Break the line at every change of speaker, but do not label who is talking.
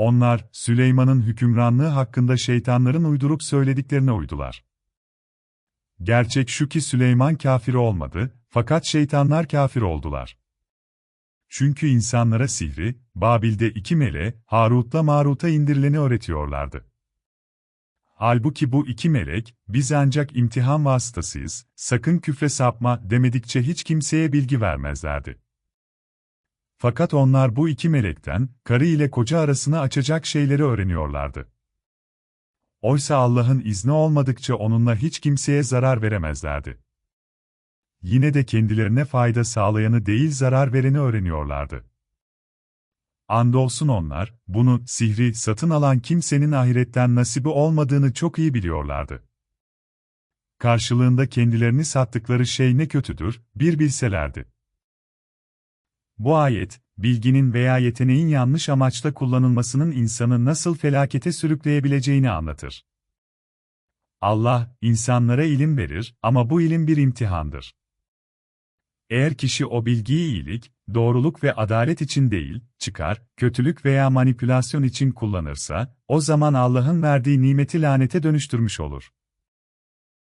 Onlar, Süleyman'ın hükümranlığı hakkında şeytanların uydurup söylediklerine uydular. Gerçek şu ki Süleyman kafir olmadı, fakat şeytanlar kafir oldular. Çünkü insanlara sihri, Babil'de iki mele, Harut'la Marut'a indirileni öğretiyorlardı. Halbuki bu iki melek, biz ancak imtihan vasıtasıyız, sakın küfre sapma demedikçe hiç kimseye bilgi vermezlerdi. Fakat onlar bu iki melekten, karı ile koca arasını açacak şeyleri öğreniyorlardı. Oysa Allah'ın izni olmadıkça onunla hiç kimseye zarar veremezlerdi. Yine de kendilerine fayda sağlayanı değil zarar vereni öğreniyorlardı. Andolsun onlar, bunu, sihri satın alan kimsenin ahiretten nasibi olmadığını çok iyi biliyorlardı. Karşılığında kendilerini sattıkları şey ne kötüdür, bir bilselerdi. Bu ayet, bilginin veya yeteneğin yanlış amaçla kullanılmasının insanı nasıl felakete sürükleyebileceğini anlatır. Allah, insanlara ilim verir ama bu ilim bir imtihandır. Eğer kişi o bilgiyi iyilik, doğruluk ve adalet için değil, çıkar, kötülük veya manipülasyon için kullanırsa, o zaman Allah'ın verdiği nimeti lanete dönüştürmüş olur.